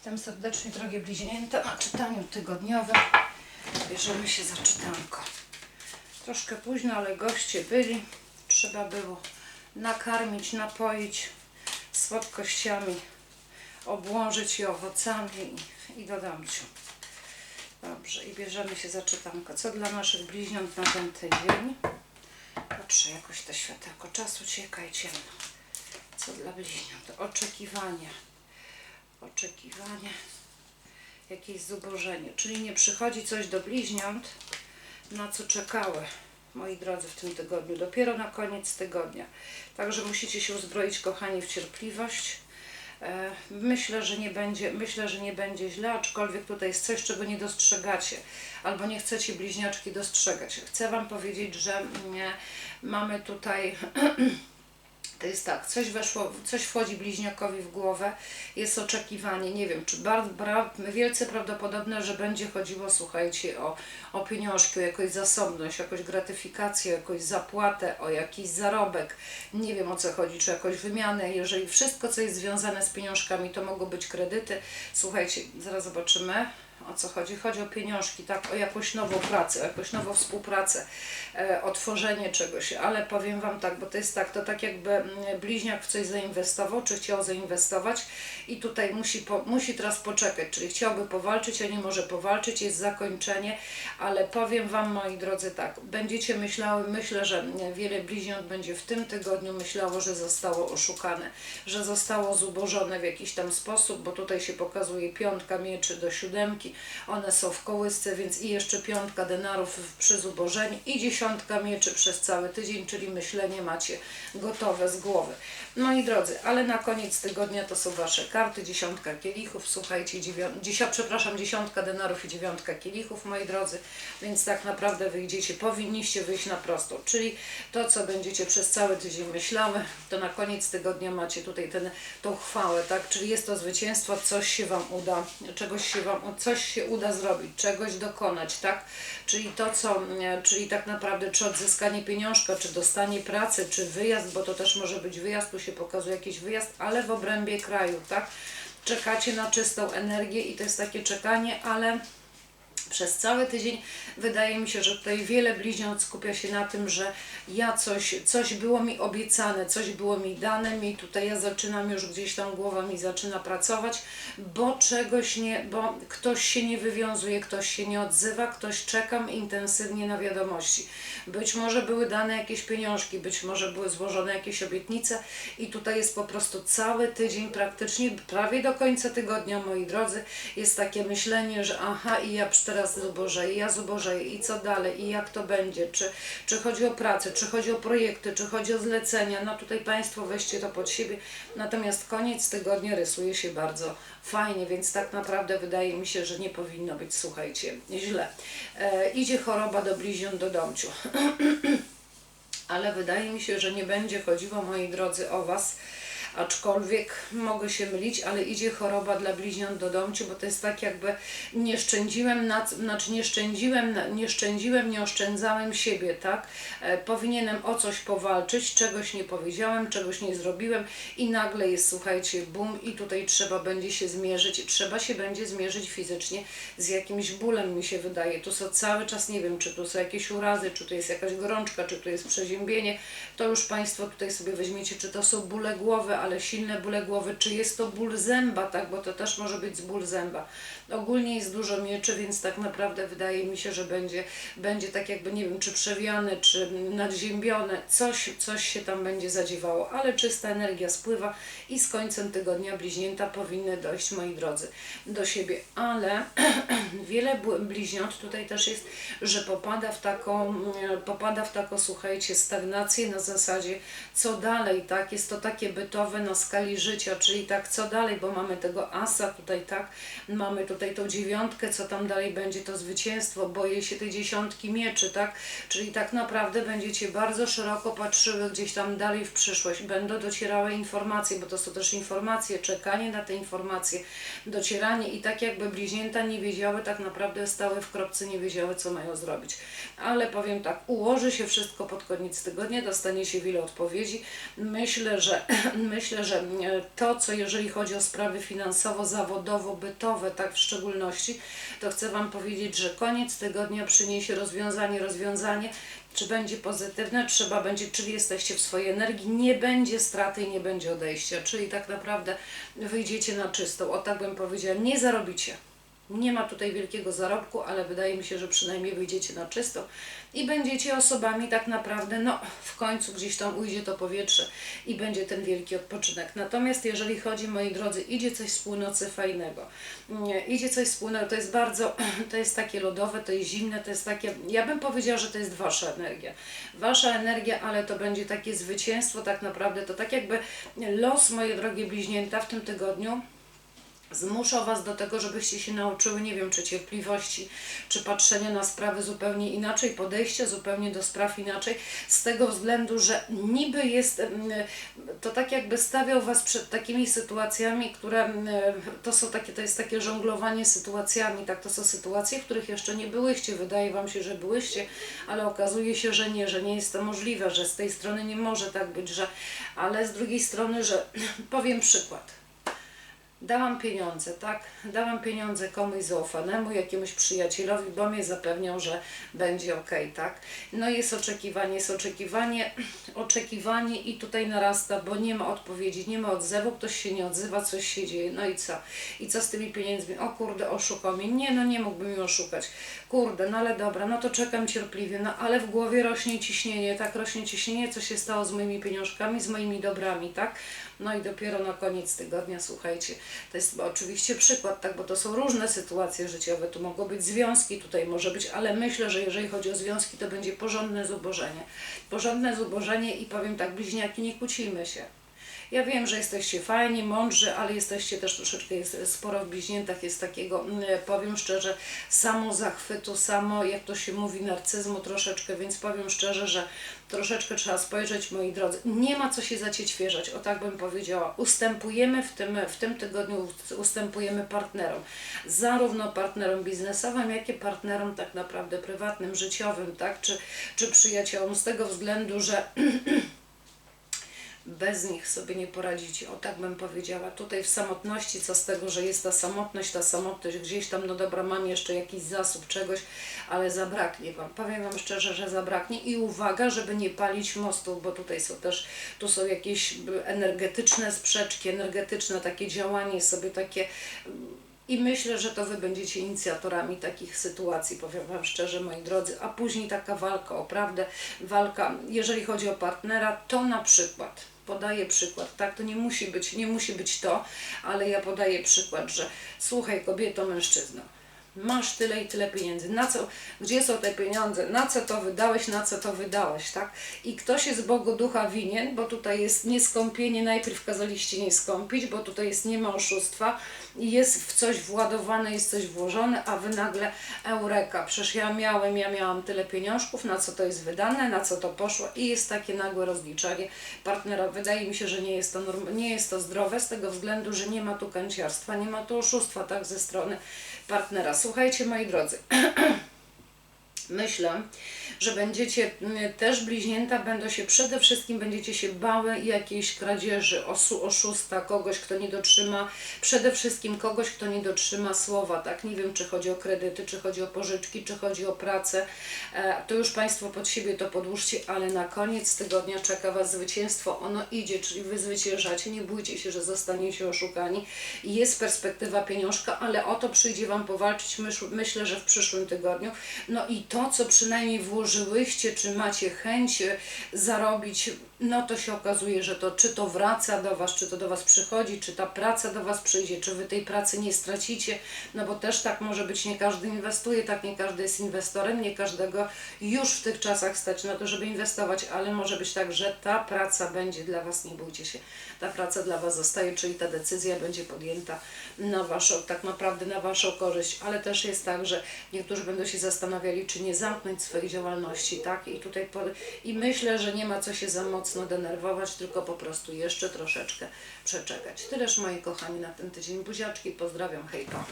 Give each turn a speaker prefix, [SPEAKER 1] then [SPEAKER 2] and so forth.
[SPEAKER 1] Witam serdecznie, drogie bliźnięta, na czytaniu tygodniowym. Bierzemy się za czytanko. Troszkę późno, ale goście byli. Trzeba było nakarmić, napoić słodkościami, obłożyć je owocami i, i do. Dobrze, i bierzemy się za czytanko. Co dla naszych bliźniąt na ten tydzień? Patrzę, jakoś to światełko czas ucieka i ciemno. Co dla bliźniąt? Oczekiwania oczekiwanie, jakieś zubożenie. Czyli nie przychodzi coś do bliźniąt, na co czekały, moi drodzy, w tym tygodniu. Dopiero na koniec tygodnia. Także musicie się uzbroić, kochani, w cierpliwość. E, Myślę, że nie będzie, myślę, że nie będzie źle, aczkolwiek tutaj jest coś, czego nie dostrzegacie, albo nie chcecie bliźniaczki dostrzegać. Chcę Wam powiedzieć, że mm, mamy tutaj To jest tak, coś weszło, coś wchodzi bliźniakowi w głowę, jest oczekiwanie, nie wiem, czy bardzo, wielce prawdopodobne, że będzie chodziło, słuchajcie, o, o pieniążki, o jakąś zasobność, jakąś gratyfikację, o jakąś zapłatę, o jakiś zarobek, nie wiem o co chodzi, czy jakąś wymianę, jeżeli wszystko, co jest związane z pieniążkami, to mogą być kredyty, słuchajcie, zaraz zobaczymy, o co chodzi? Chodzi o pieniążki, tak, o jakąś nową pracę, o jakąś nową współpracę, e, o tworzenie czegoś, ale powiem Wam tak, bo to jest tak, to tak jakby mm, bliźniak w coś zainwestował, czy chciał zainwestować i tutaj musi, po, musi teraz poczekać, czyli chciałby powalczyć, a nie może powalczyć, jest zakończenie, ale powiem Wam, moi drodzy, tak, będziecie myślały, myślę, że wiele bliźniąt będzie w tym tygodniu myślało, że zostało oszukane, że zostało zubożone w jakiś tam sposób, bo tutaj się pokazuje piątka mieczy do siódemki, one są w kołysce, więc i jeszcze piątka denarów przy zubożeniu i dziesiątka mieczy przez cały tydzień, czyli myślenie macie gotowe z głowy. Moi drodzy, ale na koniec tygodnia to są Wasze karty, dziesiątka kielichów, słuchajcie, dziewią- przepraszam, dziesiątka denarów i dziewiątka kielichów, moi drodzy, więc tak naprawdę wyjdziecie, powinniście wyjść na prosto, czyli to, co będziecie przez cały tydzień myślały, to na koniec tygodnia macie tutaj ten, tą chwałę, tak, czyli jest to zwycięstwo, coś się Wam uda, czegoś się Wam, coś się uda zrobić, czegoś dokonać, tak, czyli to, co, e, czyli tak naprawdę, czy odzyskanie pieniążka, czy dostanie pracy, czy wyjazd, bo to też może być wyjazd, tu się pokazuje jakiś wyjazd, ale w obrębie kraju, tak, czekacie na czystą energię i to jest takie czekanie, ale przez cały tydzień wydaje mi się, że tutaj wiele bliźniąt skupia się na tym, że ja coś, coś było mi obiecane, coś było mi dane mi, tutaj ja zaczynam już gdzieś tam głowa mi zaczyna pracować, bo czegoś nie, bo ktoś się nie wywiązuje, ktoś się nie odzywa, ktoś czekam intensywnie na wiadomości. Być może były dane jakieś pieniążki, być może były złożone jakieś obietnice i tutaj jest po prostu cały tydzień, praktycznie prawie do końca tygodnia, moi drodzy, jest takie myślenie, że aha, i ja teraz zubożeję, ja zubożeję i co dalej, i jak to będzie, czy, czy chodzi o pracę, czy chodzi o projekty, czy chodzi o zlecenia, no tutaj Państwo weźcie to pod siebie, natomiast koniec tygodnia rysuje się bardzo fajnie, więc tak naprawdę wydaje mi się, że nie powinno być, słuchajcie, źle. E, idzie choroba do bliźniąt do domciu. Ale wydaje mi się, że nie będzie chodziło, moi drodzy, o Was, aczkolwiek mogę się mylić, ale idzie choroba dla bliźniąt do domciu, bo to jest tak jakby nie szczędziłem, na, znaczy nie szczędziłem, nie szczędziłem, nie oszczędzałem siebie, tak? E, powinienem o coś powalczyć, czegoś nie powiedziałem, czegoś nie zrobiłem i nagle jest, słuchajcie, bum i tutaj trzeba będzie się zmierzyć, trzeba się będzie zmierzyć fizycznie z jakimś bólem, mi się wydaje. Tu są cały czas, nie wiem, czy tu są jakieś urazy, czy tu jest jakaś gorączka, czy tu jest przeziębienie, to już Państwo tutaj sobie weźmiecie, czy to są bóle głowy, ale silne bóle głowy, czy jest to ból zęba, tak, bo to też może być ból zęba. Ogólnie jest dużo mieczy, więc tak naprawdę wydaje mi się, że będzie, będzie tak jakby, nie wiem, czy przewiane, czy nadziębione, coś, coś się tam będzie zadziewało, ale czysta energia spływa i z końcem tygodnia bliźnięta powinny dojść, moi drodzy, do siebie, ale wiele bliźniąt tutaj też jest, że popada w taką, popada w taką, słuchajcie, stagnację na zasadzie, co dalej, tak, jest to takie bytowe na skali życia, czyli tak, co dalej, bo mamy tego asa tutaj, tak, mamy tutaj tą dziewiątkę, co tam dalej będzie, to zwycięstwo, boję się tej dziesiątki mieczy, tak, czyli tak naprawdę będziecie bardzo szeroko patrzyły gdzieś tam dalej w przyszłość, będą docierały informacje, bo to są też informacje, czekanie na te informacje, docieranie i tak jakby bliźnięta nie wiedziały, tak naprawdę stały w kropce, nie wiedziały, co mają zrobić. Ale powiem tak, ułoży się wszystko pod koniec tygodnia, dostanie się wiele odpowiedzi. Myślę, że myślę, myślę, że e, to, co jeżeli chodzi o sprawy finansowo, zawodowo, bytowe, tak w szczególności, to chcę Wam powiedzieć, że koniec tygodnia przyniesie rozwiązanie, rozwiązanie, czy będzie pozytywne, trzeba będzie, czyli jesteście w swojej energii, nie będzie straty i nie będzie odejścia, czyli tak naprawdę wyjdziecie na czystą, o tak bym powiedziała, nie zarobicie. Nie ma tutaj wielkiego zarobku, ale wydaje mi się, że przynajmniej wyjdziecie na czysto i będziecie osobami tak naprawdę, no w końcu gdzieś tam ujdzie to powietrze i będzie ten wielki odpoczynek. Natomiast jeżeli chodzi, moi drodzy, idzie coś z północy fajnego, nie, idzie coś z północy, to jest bardzo, to jest takie lodowe, to jest zimne, to jest takie, ja bym powiedziała, że to jest Wasza energia. Wasza energia, ale to będzie takie zwycięstwo tak naprawdę, to tak jakby los, moje drogie bliźnięta, w tym tygodniu, zmusza Was do tego, żebyście się nauczyły, nie wiem, czy cierpliwości, czy patrzenia na sprawy zupełnie inaczej, podejścia zupełnie do spraw inaczej, z tego względu, że niby jest, mm, to tak jakby stawiał Was przed takimi sytuacjami, które mm, to są takie, to jest takie żonglowanie sytuacjami, tak, to są sytuacje, w których jeszcze nie byłyście, wydaje Wam się, że byłyście, ale okazuje się, że nie, że nie jest to możliwe, że z tej strony nie może tak być, że, ale z drugiej strony, że powiem przykład dałam pieniądze, tak? Dałam pieniądze komuś zaufanemu, jakiemuś przyjacielowi, bo mnie zapewniał, że będzie ok, tak? No jest oczekiwanie, jest oczekiwanie, oczekiwanie i tutaj narasta, bo nie ma odpowiedzi, nie ma odzewu, ktoś się nie odzywa, coś się dzieje, no i co? I co z tymi pieniędzmi? O kurde, oszukał mnie. Nie, no nie mógłby mi oszukać. Kurde, no ale dobra, no to czekam cierpliwie, no ale w głowie rośnie ciśnienie, tak? Rośnie ciśnienie, co się stało z moimi pieniążkami, z moimi dobrami, tak? No i dopiero na koniec tygodnia, słuchajcie, to jest oczywiście przykład, tak, bo to są różne sytuacje życiowe, tu mogą być związki, tutaj może być, ale myślę, że jeżeli chodzi o związki, to będzie porządne zubożenie. Porządne zubożenie i powiem tak, bliźniaki, nie kłócimy się. Ja wiem, że jesteście fajni, mądrzy, ale jesteście też troszeczkę, jest sporo w bliźniętach jest takiego, mm, powiem szczerze, samo zachwytu, samo, jak to się mówi, narcyzmu troszeczkę, więc powiem szczerze, że troszeczkę trzeba spojrzeć, moi drodzy. Nie ma co się zaciećwierzać, o tak bym powiedziała. Ustępujemy w tym, w tym tygodniu, ustępujemy partnerom. Zarówno partnerom biznesowym, jak i partnerom tak naprawdę prywatnym, życiowym, tak, czy, czy przyjaciołom, z tego względu, że bez nich sobie nie poradzicie, o tak bym powiedziała. Tutaj w samotności, co z tego, że jest ta samotność, ta samotność gdzieś tam, no dobra, mam jeszcze jakiś zasób czegoś, ale zabraknie Wam. Powiem Wam szczerze, że zabraknie i uwaga, żeby nie palić mostów, bo tutaj są też, tu są jakieś energetyczne sprzeczki, energetyczne takie działanie sobie takie i myślę, że to Wy będziecie inicjatorami takich sytuacji, powiem Wam szczerze, moi drodzy. A później taka walka o prawdę, walka, jeżeli chodzi o partnera, to na przykład, podaję przykład, tak, to nie musi być, nie musi być to, ale ja podaję przykład, że słuchaj kobieto, mężczyzno, masz tyle i tyle pieniędzy, na co, gdzie są te pieniądze, na co to wydałeś, na co to wydałeś, tak? I ktoś jest Bogu ducha winien, bo tutaj jest nieskąpienie, najpierw kazaliście nie skąpić, bo tutaj jest nie ma oszustwa, jest w coś władowane, jest coś włożone, a wy nagle eureka, przecież ja miałem, ja miałam tyle pieniążków, na co to jest wydane, na co to poszło i jest takie nagłe rozliczanie partnera. Wydaje mi się, że nie jest to, norm- nie jest to zdrowe z tego względu, że nie ma tu kanciarstwa, nie ma tu oszustwa tak ze strony partnera. Słuchajcie moi drodzy, myślę, że będziecie też bliźnięta, będą się przede wszystkim będziecie się bały jakiejś kradzieży, osu, oszusta, kogoś, kto nie dotrzyma, przede wszystkim kogoś, kto nie dotrzyma słowa, tak? Nie wiem, czy chodzi o kredyty, czy chodzi o pożyczki, czy chodzi o pracę. E, to już Państwo pod siebie to podłóżcie, ale na koniec tygodnia czeka Was zwycięstwo. Ono idzie, czyli Wy zwyciężacie, nie bójcie się, że zostaniecie oszukani. Jest perspektywa pieniążka, ale o to przyjdzie Wam powalczyć, myśl, myślę, że w przyszłym tygodniu. No i to, co przynajmniej włożyłyście, czy macie chęć zarobić, no to się okazuje, że to czy to wraca do Was, czy to do Was przychodzi, czy ta praca do Was przyjdzie, czy Wy tej pracy nie stracicie, no bo też tak może być, nie każdy inwestuje, tak nie każdy jest inwestorem, nie każdego już w tych czasach stać na to, żeby inwestować, ale może być tak, że ta praca będzie dla Was, nie bójcie się, ta praca dla Was zostaje, czyli ta decyzja będzie podjęta na Waszą, tak naprawdę na Waszą korzyść, ale też jest tak, że niektórzy będą się zastanawiali, czy nie zamknąć swojej działalności, tak, i tutaj, i myślę, że nie ma co się za mocno denerwować, tylko po prostu jeszcze troszeczkę przeczekać. Tyleż moi kochani na ten tydzień. Buziaczki, pozdrawiam, hejka.